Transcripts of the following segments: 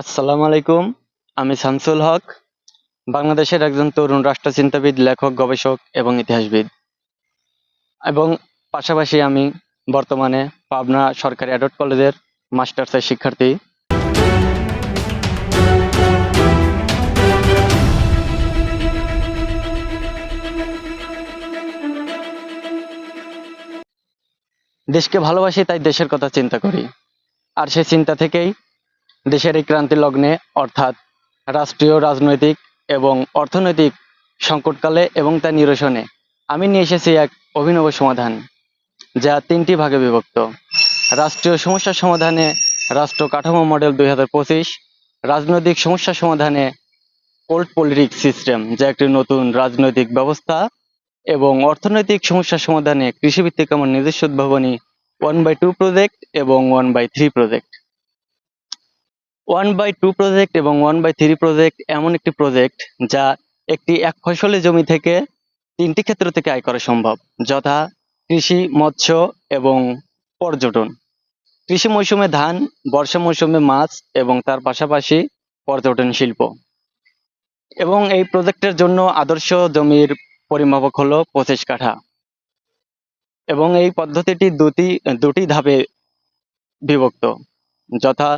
আসসালামু আলাইকুম, আমি শামসুল হক, বাংলাদেশের একজন তরুণ রাষ্ট্রচিন্তাবিদ, লেখক, গবেষক এবং ইতিহাসবিদ। এবং পাশাপাশি আমি বর্তমানে পাবনা সরকারি অ্যাডট কলেজের মাস্টার্সের শিক্ষার্থী। দেশকে ভালোবাসি, তাই দেশের কথা চিন্তা করি। আর সেই চিন্তা থেকেই দেশের এই ক্রান্তি লগ্নে, অর্থাৎ রাষ্ট্রীয়, রাজনৈতিক এবং অর্থনৈতিক সংকটকালে এবং তার নিরসনে, আমি নিয়ে এসেছি এক অভিনব সমাধান, যা তিনটি ভাগে বিভক্ত। রাষ্ট্রীয় সমস্যা সমাধানে রাষ্ট্র কাঠামো মডেল দুই হাজার পঁচিশ, রাজনৈতিক সমস্যা সমাধানে ওল্ড পলিটিক্স সিস্টেম যা একটি নতুন রাজনৈতিক ব্যবস্থা এবং অর্থনৈতিক সমস্যা সমাধানে কৃষিভিত্তিক আমার নিজস্ব উদ্ভাবনী ওয়ান বাই টু প্রজেক্ট এবং one by three project one by two project এবং ওয়ান বাই থ্রি প্রজেক্ট এমন একটি প্রজেক্ট যা একটি এক ফসলি জমি থেকে তিনটি ক্ষেত্র থেকে আয় করা সম্ভব, যথা কৃষি, মৎস্য এবং পর্যটন। কৃষি মৌসুমে ধান, বর্ষা মৌসুমে মাছ এবং তার পাশাপাশি পর্যটন শিল্প। এবং এই প্রজেক্টের জন্য আদর্শ জমির পরিমাপক হলো পঁচিশ কাঠা। এবং এই পদ্ধতিটি দুটি দুটি ধাপে বিভক্ত, যথা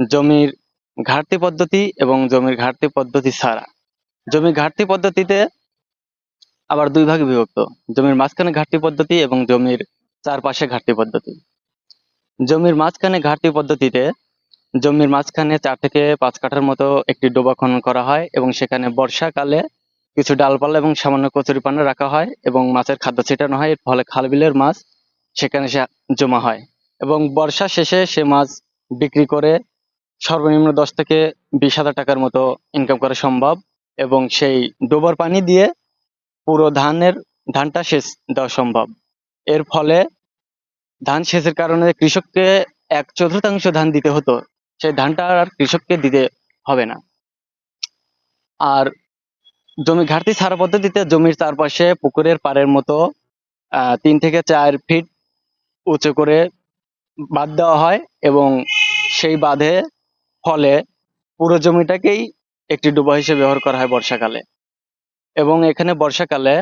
জমির ঘাটতি পদ্ধতি এবং জমির ঘাটতি পদ্ধতি ছাড়া। জমির ঘাটতি পদ্ধতিতে আবার দুই ভাগে বিভক্ত। জমির মাঝখানে ঘাটতি পদ্ধতি এবং জমির চারপাশে ঘাটতি পদ্ধতি। জমির মাঝখানে ঘাটতি পদ্ধতিতে জমির মাঝখানে চার থেকে পাঁচ কাঠার মতো একটি ডোবা খনন করা হয় এবং সেখানে বর্ষাকালে কিছু ডালপালা এবং সামান্য কচুরিপানা রাখা হয় এবং মাছের খাদ্য ছিটানো হয়। এর ফলে খালবিলের মাছ সেখানে জমা হয় এবং বর্ষা শেষে সে মাছ বিক্রি করে সর্বনিম্ন দশ থেকে বিশ হাজার টাকার মতো ইনকাম করা সম্ভব এবং সেই ডোবার পানি দিয়ে পুরো ধানের, ধানটা সেচ দেওয়া সম্ভব। এর ফলে ধান সেচের কারণে কৃষককে এক চতুর্থাংশ ধান দিতে হতো। সেই ধানটা আর কৃষককে দিতে হবে না। আর জমি ঘাটতি ছাড়া পদ্ধতিতে জমির চারপাশে পুকুরের পাড়ের মতো তিন থেকে চার ফিট উঁচু করে বাঁধ দেওয়া হয় এবং সেই বাঁধে ফলে পুরো জমিটাকেই একটি ডুবা হিসেবে ব্যবহার করা হয় বর্ষাকালে। এবং এখানে বর্ষাকালে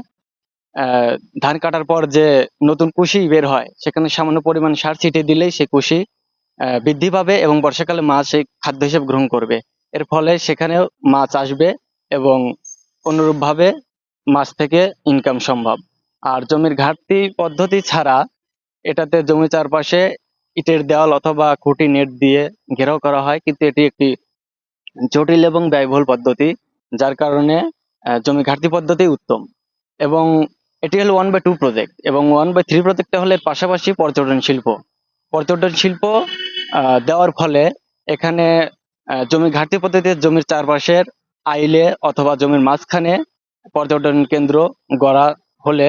ধান কাটার পর যে নতুন কুশি বের হয়, সেখানে সামান্য পরিমাণ সার ছিটিয়ে দিলেই সেই কুশি বৃদ্ধি পাবে এবং বর্ষাকালে মাছ সেই খাদ্য হিসেবে গ্রহণ করবে। এর ফলে সেখানেও মাছ আসবে এবং অনুরূপভাবে মাছ থেকে ইনকাম সম্ভব। আর জমির ঘাটতি পদ্ধতি ছাড়া এটাতে জমি চারপাশে ইটের দেওয়াল অথবা খুঁটি নেট দিয়ে ঘেরাও করা হয়, কিন্তু এটি একটি জটিল এবং ব্যয়বহুল পদ্ধতি, যার কারণে জমি ঘাটতি পদ্ধতি উত্তম। এবং এটি হলো ওয়ান বাই টু প্রজেক্ট এবং ওয়ান বাই থ্রি প্রজেক্টটা হলে পাশাপাশি পর্যটন শিল্প। পর্যটন শিল্প দেওয়ার ফলে এখানে জমি ঘাটতি পদ্ধতিতে জমির চারপাশের আইলে অথবা জমির মাঝখানে পর্যটন কেন্দ্র গড়া হলে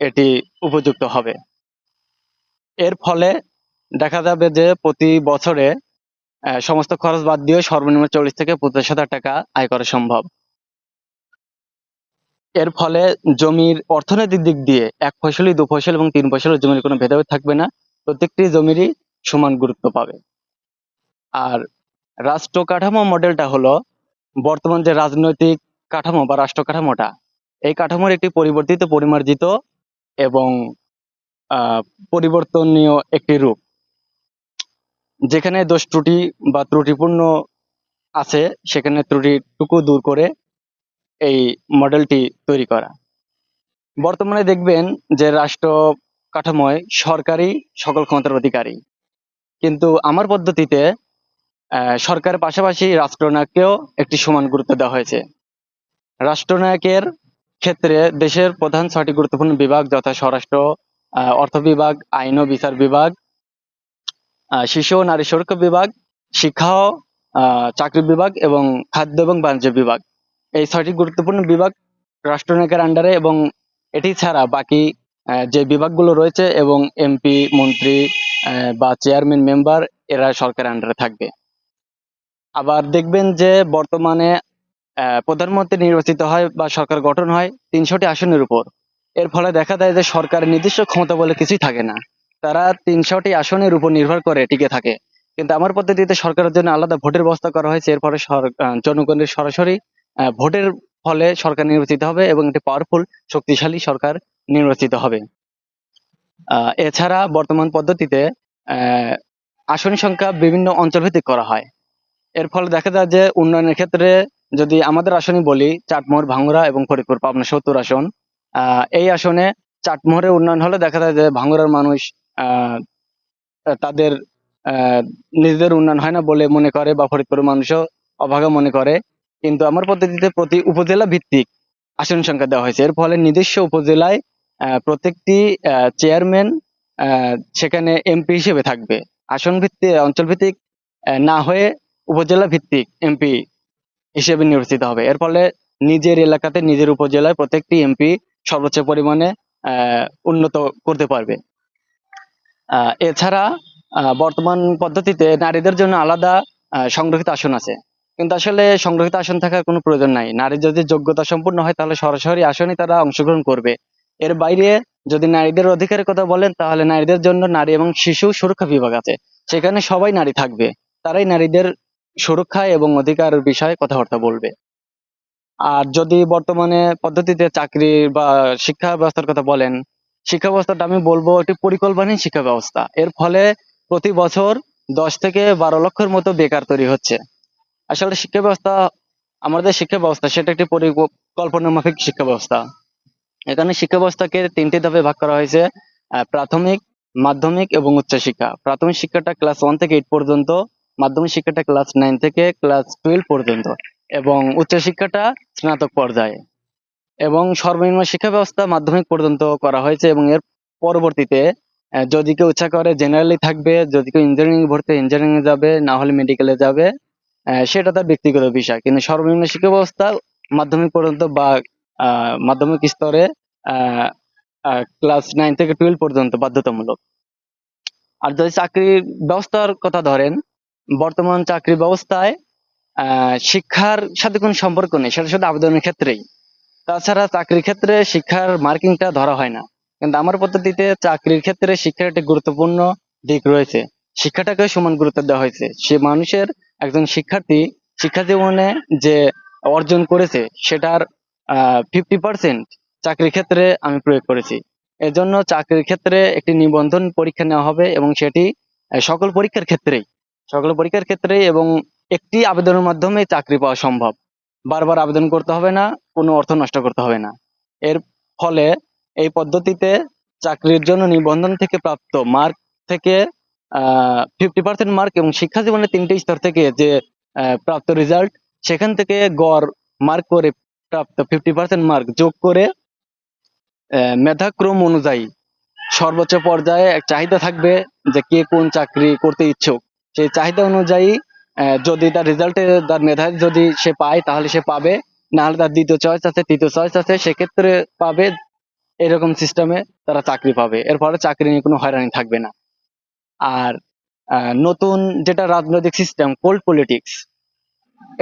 এটি উপযুক্ত হবে। এর ফলে দেখা যাবে যে প্রতি বছরে সমস্ত খরচ বাদ দিয়ে সর্বনিম্ন চল্লিশ থেকে পঞ্চাশ হাজার টাকা আয় করা সম্ভব। এর ফলে জমির অর্থনৈতিক দিক দিয়ে এক ফসলি, দু ফসল এবং তিন ফসলের জমির কোনো ভেদাভেদ থাকবে না, প্রত্যেকটি জমিরই সমান গুরুত্ব পাবে। আর রাষ্ট্র কাঠামো মডেলটা হলো বর্তমান যে রাজনৈতিক কাঠামো বা রাষ্ট্র কাঠামোটা এই কাঠামোর একটি পরিবর্তিত, পরিমার্জিত এবং পরিবর্তনীয় একটি রূপ। যেখানে দোষ ত্রুটি বা ত্রুটিপূর্ণ আছে, সেখানে ত্রুটিটুকু দূর করে এই মডেলটি তৈরি করা। বর্তমানে দেখবেন যে রাষ্ট্র কাঠামোয় সরকারি সকল ক্ষমতার অধিকারী। কিন্তু আমার পদ্ধতিতে সরকারের পাশাপাশি রাষ্ট্রনায়ককেও একটি সমান গুরুত্ব দেওয়া হয়েছে। রাষ্ট্রনায়কের ক্ষেত্রে দেশের প্রধান ছয়টি গুরুত্বপূর্ণ বিভাগ, যথা স্বরাষ্ট্র অর্থ বিভাগ, আইন ও বিচার বিভাগ শিশু ও নারী সুরক্ষা বিভাগ, শিক্ষা ও চাকরি বিভাগ এবং খাদ্য এবং বাণিজ্য বিভাগ। এই ছয়টি গুরুত্বপূর্ণ বিভাগ রাষ্ট্রনায়কের আন্ডারে এবং এটি ছাড়া বাকি যে বিভাগগুলো রয়েছে এবং এমপি মন্ত্রী বা চেয়ারম্যান মেম্বার এরা সরকারের আন্ডারে থাকবে। আবার দেখবেন যে বর্তমানে প্রধানমন্ত্রী নির্বাচিত হয় বা সরকার গঠন হয় তিনশোটি আসনের উপর। এর ফলে দেখা যায় যে সরকারের নির্দিষ্ট ক্ষমতা বলে কিছুই থাকে না। তারা তিনশোটি আসনের উপর নির্ভর করে টিকে থাকে। কিন্তু আমার পদ্ধতিতে সরকারের জন্য আলাদা ভোটের ব্যবস্থা করা হয়েছে। এরপরে জনগণের সরাসরি ভোটের ফলে সরকার নির্বাচিত হবে এবং একটি পাওয়ারফুল শক্তিশালী সরকার নির্বাচিত হবে। এছাড়া বর্তমান পদ্ধতিতে আসন সংখ্যা বিভিন্ন অঞ্চলভিত্তিক করা হয়। এর ফলে দেখা যায় যে উন্নয়নের ক্ষেত্রে যদি আমাদের আসনই বলি, চাটমোহর, ভাঙ্গুরা এবং ফরিদপুর, পাবনা সত্তর আসন এই আসনে চাটমোহরের উন্নয়ন হলে দেখা যায় যে ভাঙ্গুরার মানুষ তাদের নিজেদের উন্নয়ন হয় না বলে মনে করে বা ফরিদপুরের মানুষও অভাগা মনে করে। কিন্তু আমার পদ্ধতিতে প্রতি উপজেলা ভিত্তিক আসন সংখ্যা দেওয়া হয়েছে। এর ফলে নিজস্ব উপজেলায় প্রত্যেকটি চেয়ারম্যান সেখানে এমপি হিসেবে থাকবে। আসন ভিত্তিক অঞ্চল ভিত্তিক না হয়ে উপজেলা ভিত্তিক এমপি হিসেবে নির্বাচিত হবে। এর ফলে নিজের এলাকাতে, নিজের উপজেলায় প্রত্যেকটি এমপি সর্বোচ্চ পরিমাণে উন্নত করতে পারবে। এছাড়া বর্তমান পদ্ধতিতে নারীদের জন্য আলাদা সংরক্ষিত আসন আছে। কিন্তু আসলে সংরক্ষিত আসন থাকার কোনো প্রয়োজন নাই। নারী যদি যোগ্যতা সম্পূর্ণ হয়, তাহলে সরাসরি আসনে তারা অংশগ্রহণ করবে। এর বাইরে যদি নারীদের অধিকারের কথা বলেন, তাহলে নারীদের জন্য নারী এবং শিশু সুরক্ষা বিভাগ আছে। সেখানে সবাই নারী থাকবে। তারাই নারীদের সুরক্ষা এবং অধিকার বিষয়ে কথাবার্তা বলবে। আর যদি বর্তমানে পদ্ধতিতে চাকরি বা শিক্ষা ব্যবস্থার কথা বলেন শিক্ষা ব্যবস্থাটা আমি বলব একটি পরিকল্পনাহীন শিক্ষা ব্যবস্থা এর ফলে প্রতি বছর দশ থেকে বারো লক্ষের মতো বেকার তৈরি হচ্ছে। আসলে শিক্ষা ব্যবস্থা আমাদের শিক্ষা ব্যবস্থা সেটা একটি পরিকল্পনা মাফিক শিক্ষা ব্যবস্থা এখানে শিক্ষা ব্যবস্থাকে তিনটি ধাপে ভাগ করা হয়েছে। প্রাথমিক, মাধ্যমিক এবং উচ্চশিক্ষা প্রাথমিক শিক্ষাটা ক্লাস ওয়ান থেকে এইট পর্যন্ত, মাধ্যমিক শিক্ষাটা ক্লাস নাইন থেকে ক্লাস টুয়েলভ পর্যন্ত এবং উচ্চশিক্ষাটা স্নাতক পর্যায়ে। এবং সর্বনিম্ন শিক্ষা ব্যবস্থা মাধ্যমিক পর্যন্ত করা হয়েছে এবং এর পরবর্তীতে যদি কেউ ইচ্ছা করে জেনারেলি থাকবে, যদি কেউ ইঞ্জিনিয়ারিং ভর্তি ইঞ্জিনিয়ারিং যাবে, না হলে মেডিকেলে যাবে সেটা তার ব্যক্তিগত বিষয়। কিন্তু সর্বনিম্ন শিক্ষা ব্যবস্থা মাধ্যমিক পর্যন্ত বা মাধ্যমিক স্তরে ক্লাস নাইন থেকে টুয়েলভ পর্যন্ত বাধ্যতামূলক। আর যদি চাকরির ব্যবস্থার কথা ধরেন, বর্তমান চাকরি ব্যবস্থায় শিক্ষার সাথে কোনো সম্পর্ক নেই সেটা শুধু আবেদনের ক্ষেত্রেই। তাছাড়া চাকরির ক্ষেত্রে শিক্ষার মার্কিংটা ধরা হয় না। কিন্তু আমার পদ্ধতিতে চাকরির ক্ষেত্রে শিক্ষার একটি গুরুত্বপূর্ণ দিক রয়েছে। শিক্ষাটাকে সমান গুরুত্ব দেওয়া হয়েছে। সে মানুষের একজন শিক্ষার্থী শিক্ষা জীবনে যে অর্জন করেছে, সেটার ফিফটি পার্সেন্ট চাকরির ক্ষেত্রে আমি প্রয়োগ করেছি। এজন্য চাকরির ক্ষেত্রে একটি নিবন্ধন পরীক্ষা নেওয়া হবে এবং সেটি সকল পরীক্ষার ক্ষেত্রেই, সকল পরীক্ষার ক্ষেত্রেই এবং একটি আবেদনের মাধ্যমে চাকরি পাওয়া সম্ভব। বারবার আবেদন করতে হবে না, কোনো অর্থ নষ্ট করতে হবে না। এর ফলে এই পদ্ধতিতে চাকরির জন্য নিবন্ধন থেকে প্রাপ্ত মার্ক থেকে ফিফটি পার্সেন্ট মার্ক এবং শিক্ষা জীবনের তিনটি স্তর থেকে যে প্রাপ্ত রেজাল্ট সেখান থেকে গড় মার্ক করে প্রাপ্ত ফিফটি পার্সেন্ট মার্ক যোগ করে মেধাক্রম অনুযায়ী সর্বোচ্চ পর্যায়ে এক চাহিদা থাকবে যে কে কোন চাকরি করতে ইচ্ছুক। সেই চাহিদা অনুযায়ী যদি তার রেজাল্টে তার মেধায় যদি সে পায়, তাহলে সে পাবে। না হলে তার দ্বিতীয় চয়েস আছে, তৃতীয় চয়েস আছে। সেক্ষেত্রে পাবে, এরকম সিস্টেমে তারা চাকরি পাবে। এর ফলে চাকরি নিয়ে কোনো হয়রানি থাকবে না। আর নতুন যেটা রাজনৈতিক সিস্টেম কোল্ড পলিটিক্স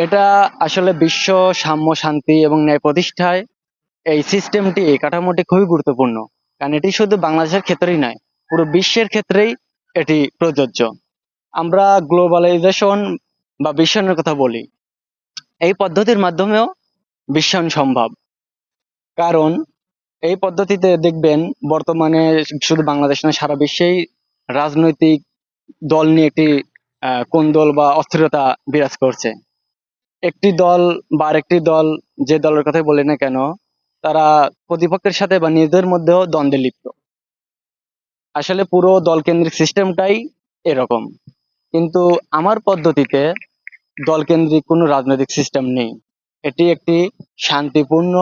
এটা আসলে বিশ্ব সাম্য, শান্তি এবং ন্যায় প্রতিষ্ঠায় এই সিস্টেমটি এই কাঠামোটি খুবই গুরুত্বপূর্ণ। কারণ এটি শুধু বাংলাদেশের ক্ষেত্রেই নয়, পুরো বিশ্বের ক্ষেত্রেই এটি প্রযোজ্য। আমরা গ্লোবালাইজেশন বা বিশ্বায়নের কথা বলি, এই পদ্ধতির মাধ্যমেও বিশ্বায়ন সম্ভব। কারণ এই পদ্ধতিতে দেখবেন বর্তমানে শুধু বাংলাদেশ না সারা বিশ্বেই রাজনৈতিক দল নিয়ে একটি কোন্দল বা অস্থিরতা বিরাজ করছে। একটি দল বা আরেকটি দল যে দলের কথাই বলি না কেন, তারা প্রতিপক্ষের সাথে বা নিজেদের মধ্যেও দ্বন্দ্বে লিপ্ত। আসলে পুরো দলকেন্দ্রিক সিস্টেমটাই এরকম। কিন্তু আমার পদ্ধতিতে দলকেন্দ্রিক কোনো রাজনৈতিক সিস্টেম নেই। এটি একটি শান্তিপূর্ণ,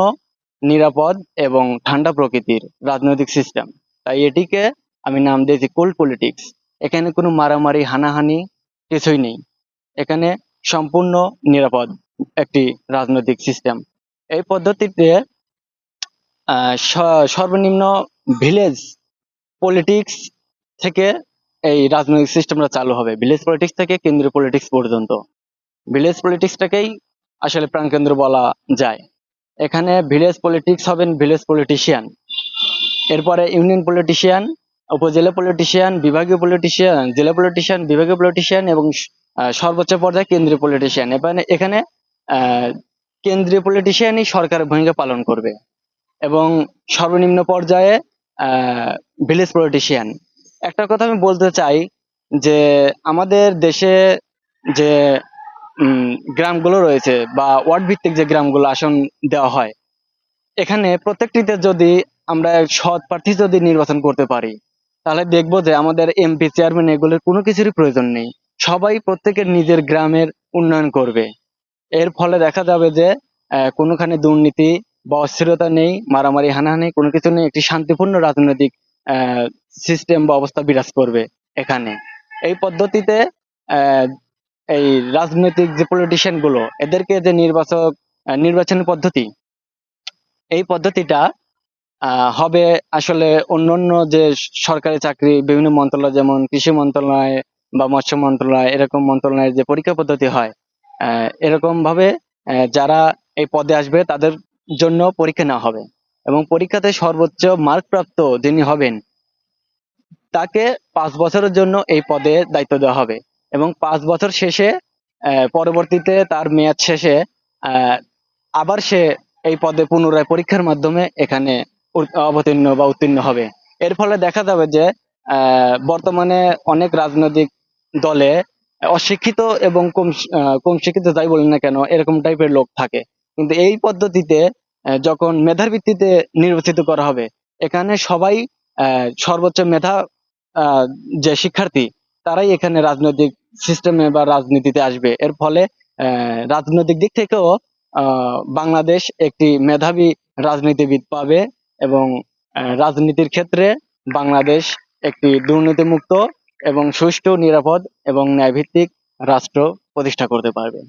নিরাপদ এবং ঠান্ডা প্রকৃতির রাজনৈতিক সিস্টেম তাই এটিকে আমি নাম দিয়েছি কোল্ড পলিটিক্স এখানে কোনো মারামারি, হানাহানি কিছুই নেই। এখানে সম্পূর্ণ নিরাপদ একটি রাজনৈতিক সিস্টেম এই পদ্ধতিতে সর্বনিম্ন ভিলেজ পলিটিক্স থেকে এই রাজনৈতিক সিস্টেমটা চালু হবে ভিলেজ পলিটিক্স থেকে কেন্দ্রীয় পলিটিক্স পর্যন্ত। ভিলেজ পলিটিক্সটাকেই আসলে প্রাণকেন্দ্র বলা যায়। এখানে ভিলেজ পলিটিক্স হবেন ভিলেজ পলিটিশিয়ান এরপরে ইউনিয়ন পলিটিশিয়ান উপজেলা পলিটিশিয়ান বিভাগীয় পলিটিশিয়ান জেলা পলিটিশিয়ান বিভাগীয় পলিটিশিয়ান এবং সর্বোচ্চ পর্যায়ে কেন্দ্রীয় পলিটিশিয়ান এখানে এখানে কেন্দ্রীয় পলিটিশিয়ানই সরকারের ভূমিকা পালন করবে এবং সর্বনিম্ন পর্যায়ে ভিলেজ পলিটিশিয়ান একটা কথা আমি বলতে চাই যে আমাদের দেশে যে গ্রামগুলো রয়েছে বা ওয়ার্ড ভিত্তিক যে গ্রামগুলো আসন দেওয়া হয়, এখানে প্রত্যেকটিতে যদি আমরা সৎ প্রার্থী যদি নির্বাচন করতে পারি, তাহলে দেখব যে আমাদের এমপি চেয়ারম্যান এগুলোর কোনো কিছুরই প্রয়োজন নেই। সবাই প্রত্যেকের নিজের গ্রামের উন্নয়ন করবে। এর ফলে দেখা যাবে যে কোনোখানে দুর্নীতি বা অস্থিরতা নেই, মারামারি, হানাহানি কোনো কিছু নেই, একটি শান্তিপূর্ণ রাজনৈতিক সিস্টেম বা অবস্থা বিরাজ করবে এখানে। এই পদ্ধতিতে এই রাজনৈতিক যে পলিটিশিয়ানগুলো এদেরকে যে নির্বাচক আহ, নির্বাচনী পদ্ধতি এই পদ্ধতিটা হবে আসলে অন্যান্য যে সরকারি চাকরি বিভিন্ন মন্ত্রণালয় যেমন কৃষি মন্ত্রণালয় বা মৎস্য মন্ত্রণালয় এরকম মন্ত্রণালয়ের যে পরীক্ষা পদ্ধতি হয় এরকম ভাবে যারা এই পদে আসবে তাদের জন্য পরীক্ষা নেওয়া হবে। এবং পরীক্ষাতে সর্বোচ্চ মার্ক প্রাপ্ত যিনি হবেন, তাকে পাঁচ বছরের জন্য এই পদে দায়িত্ব দেওয়া হবে। এবং পাঁচ বছর শেষে পরবর্তীতে তার মেয়াদ শেষে আবার সে এই পদে পুনরায় পরীক্ষার মাধ্যমে এখানে অবতীর্ণ বা উত্তীর্ণ হবে। এর ফলে দেখা যাবে যে বর্তমানে অনেক রাজনৈতিক দলে অশিক্ষিত এবং কম কম শিক্ষিত যাই বলি না কেন, এরকম টাইপের লোক থাকে। কিন্তু এই পদ্ধতিতে যখন মেধার ভিত্তিতে নির্বাচিত করা হবে, এখানে সবাই সর্বোচ্চ মেধা যে শিক্ষার্থী, তারাই এখানে রাজনৈতিক সিস্টেমে বা রাজনীতিতে আসবে। এর ফলে রাজনৈতিক দিক থেকেও বাংলাদেশ একটি মেধাবী রাজনীতিবিদ পাবে এবং রাজনীতির ক্ষেত্রে বাংলাদেশ একটি দুর্নীতিমুক্ত এবং সুষ্ঠু, নিরাপদ এবং ন্যায়ভিত্তিক রাষ্ট্র প্রতিষ্ঠা করতে পারবে।